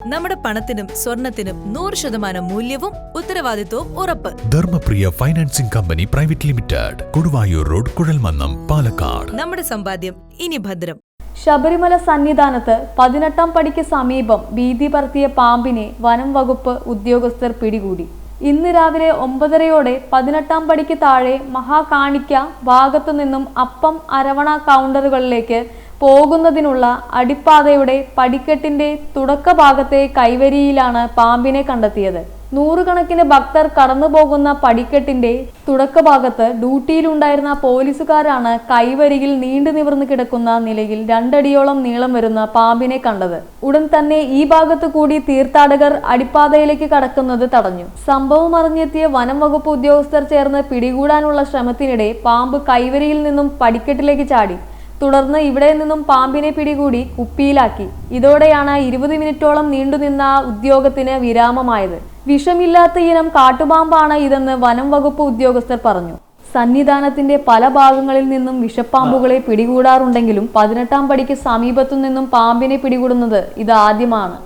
നമ്മുടെ പണത്തിനും സ്വർണത്തിനും നൂറ് ശതമാനം മൂല്യവും ഉത്തരവാദിത്വവും ഉറപ്പ്. Dharmapriya financing company private limited Koduvayur road Kuzhalmannam Palakkad. നമ്മുടെ സമ്പാദ്യം ഇനി ഭദ്രം. ശബരിമല സന്നിധാനത്ത് പതിനെട്ടാം പടിക്ക് സമീപം ഭീതി പരത്തിയ പാമ്പിനെ വനം വകുപ്പ് ഉദ്യോഗസ്ഥർ പിടികൂടി. ഇന്ന് രാവിലെ ഒമ്പതരയോടെ പതിനെട്ടാം പടിക്ക് താഴെ മഹാകാണിക്ക ഭാഗത്തു നിന്നും അപ്പം അരവണ കൗണ്ടറുകളിലേക്ക് പോകുന്നതിനുള്ള അടിപ്പാതയുടെ പടിക്കെട്ടിന്റെ തുടക്കഭാഗത്തെ കൈവരിയിലാണ് പാമ്പിനെ കണ്ടെത്തിയത്. നൂറുകണക്കിന് ഭക്തർ കടന്നുപോകുന്ന പടിക്കെട്ടിന്റെ തുടക്കഭാഗത്ത് ഡ്യൂട്ടിയിലുണ്ടായിരുന്ന പോലീസുകാരാണ് കൈവരിയിൽ നീണ്ടു നിവർന്നു കിടക്കുന്ന നിലയിൽ രണ്ടടിയോളം നീളം വരുന്ന പാമ്പിനെ കണ്ടത്. ഉടൻ തന്നെ ഈ ഭാഗത്തു കൂടി തീർത്ഥാടകർ അടിപ്പാതയിലേക്ക് കടക്കുന്നത് തടഞ്ഞു. സംഭവം അറിഞ്ഞെത്തിയ വനം വകുപ്പ് ഉദ്യോഗസ്ഥർ ചേർന്ന് പിടികൂടാനുള്ള ശ്രമത്തിനിടെ പാമ്പ് കൈവരിയിൽ നിന്നും പടിക്കെട്ടിലേക്ക് ചാടി. തുടർന്ന് ഇവിടെ നിന്നും പാമ്പിനെ പിടികൂടി കുപ്പിയിലാക്കി. ഇതോടെയാണ് ഇരുപത് മിനിറ്റോളം നീണ്ടുനിന്ന ഉദ്യോഗത്തിന് വിരാമമായത്. വിഷമില്ലാത്ത ഇനം കാട്ടുപാമ്പാണ് ഇതെന്ന് വനം വകുപ്പ് ഉദ്യോഗസ്ഥർ പറഞ്ഞു. സന്നിധാനത്തിന്റെ പല ഭാഗങ്ങളിൽ നിന്നും വിഷപ്പാമ്പുകളെ പിടികൂടാറുണ്ടെങ്കിലും പതിനെട്ടാം പടിക്ക് സമീപത്തു നിന്നും പാമ്പിനെ പിടികൂടുന്നത് ഇതാദ്യമാണ്.